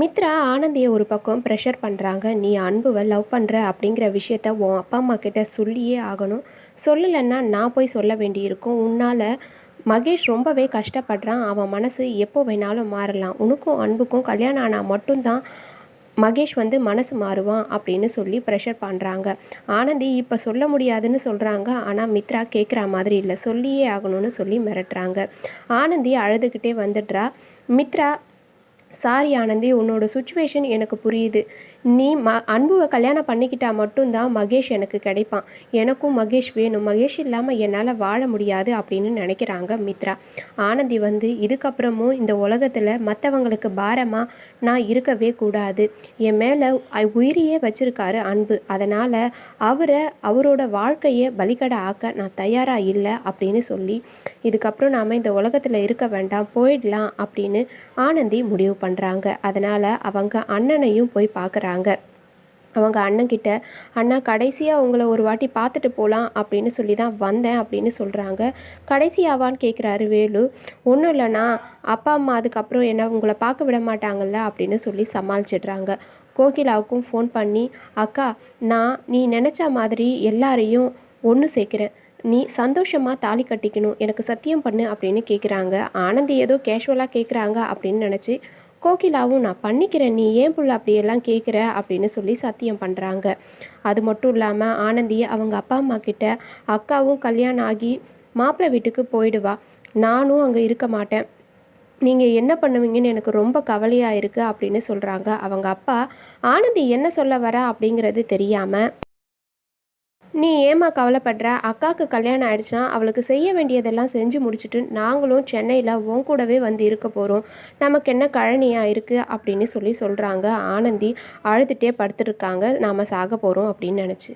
மித்ரா ஆனந்தியை ஒரு பக்கம் ப்ரெஷர் பண்ணுறாங்க நீ அன்புவை லவ் பண்ணுற அப்படிங்கிற விஷயத்த உன் அப்பா அம்மா கிட்ட சொல்லியே ஆகணும். சொல்லலைன்னா நான் போய் சொல்ல வேண்டியிருக்கும். உன்னால் மகேஷ் ரொம்பவே கஷ்டப்படுறான். அவன் மனசு எப்போ வேணாலும் மாறலாம். உனக்கும் அன்புக்கும் கல்யாணம் ஆனால் மட்டும்தான் மகேஷ் வந்து மனசு மாறுவான் அப்படின்னு சொல்லி ப்ரெஷர் பண்ணுறாங்க ஆனந்தி இப்போ சொல்ல முடியாதுன்னு சொல்கிறாங்க ஆனால் மித்ரா கேட்குற மாதிரி இல்லை. சொல்லியே ஆகணும்னு சொல்லி மிரட்டுறாங்க. ஆனந்தி அழுதுகிட்டே வந்துடுறா. மித்ரா சாரி ஆனந்தி உன்னோட சுச்சுவேஷன் எனக்கு புரியுது. நீ ம அன்புவை கல்யாணம் பண்ணிக்கிட்டா மட்டும்தான் மகேஷ் எனக்கு கிடைப்பான். எனக்கும் மகேஷ் வேணும். மகேஷ் இல்லாமல் என்னால் வாழ முடியாது அப்படின்னு நினைக்கிறாங்க மித்ரா. ஆனந்தி வந்து இதுக்கப்புறமும் இந்த உலகத்தில் மற்றவங்களுக்கு பாரமாக நான் இருக்கவே கூடாது. என் மேலே உயிரியே வச்சுருக்காரு அன்பு. அதனால் அவரை அவரோட வாழ்க்கையை பலிக்கடை ஆக்க நான் தயாராக இல்லை அப்படின்னு சொல்லி இதுக்கப்புறம் நாம் இந்த உலகத்தில் இருக்க வேண்டாம். போயிடலாம் அப்படின்னு ஆனந்தி முடிவு பண்ணுறாங்க அதனால் அவங்க அண்ணனையும் போய் பார்க்குறாங்க அவங்க அண்ணன்கிட்ட அண்ணா கடைசியாக உங்களை ஒரு வாட்டி பார்த்துட்டு போகலாம் அப்படின்னு சொல்லி தான் வந்தேன் அப்படின்னு சொல்கிறாங்க கடைசியாவான்னு கேட்குறாரு வேலு. ஒன்றும் இல்லைண்ணா அப்பா அம்மா அதுக்கப்புறம் என்ன உங்களை பார்க்க விட மாட்டாங்கல்ல அப்படின்னு சொல்லி சமாளிச்சிடுறாங்க. கோகிலாவுக்கும் ஃபோன் பண்ணி அக்கா நான் நீ நினச்ச மாதிரி எல்லாரையும் ஒன்று சேர்க்குறேன். நீ சந்தோஷமாக தாலி கட்டிக்கணும். எனக்கு சத்தியம் பண்ணு அப்படின்னு கேட்குறாங்க ஆனந்தி ஏதோ கேஷுவலாக கேட்குறாங்க அப்படின்னு நினச்சி கோகிலாவும் நான் பண்ணிக்கிறேன். நீ ஏன் புள்ள அப்படியெல்லாம் கேட்குற அப்படின்னு சொல்லி சத்தியம் பண்ணுறாங்க அது மட்டும் இல்லாமல் ஆனந்தி அவங்க அப்பா அம்மா கிட்ட அக்காவும் கல்யாணம் ஆகி மாப்பிள்ளை வீட்டுக்கு போயிடுவா நானும் அங்கே இருக்க மாட்டேன். நீங்கள் என்ன பண்ணுவீங்கன்னு எனக்கு ரொம்ப கவலையாக இருக்குது அப்படின்னு சொல்கிறாங்க அவங்க அப்பா ஆனந்தி என்ன சொல்ல வர? அப்படிங்கிறது தெரியாமல் நீ ஏமா கவலைப்படுற? அக்காவுக்கு கல்யாணம் ஆயிடுச்சுன்னா அவளுக்கு செய்ய வேண்டியதெல்லாம் செஞ்சு முடிச்சுட்டு நாங்களும் சென்னையில் உன் கூடவே வந்து இருக்க போகிறோம் நமக்கு என்ன கழனியாக இருக்குது அப்படின்னு சொல்லி சொல்கிறாங்க ஆனந்தி அழுதுகிட்டே படுத்துருக்காங்க. நாம் சாக போகிறோம் அப்படின்னு நினச்சி.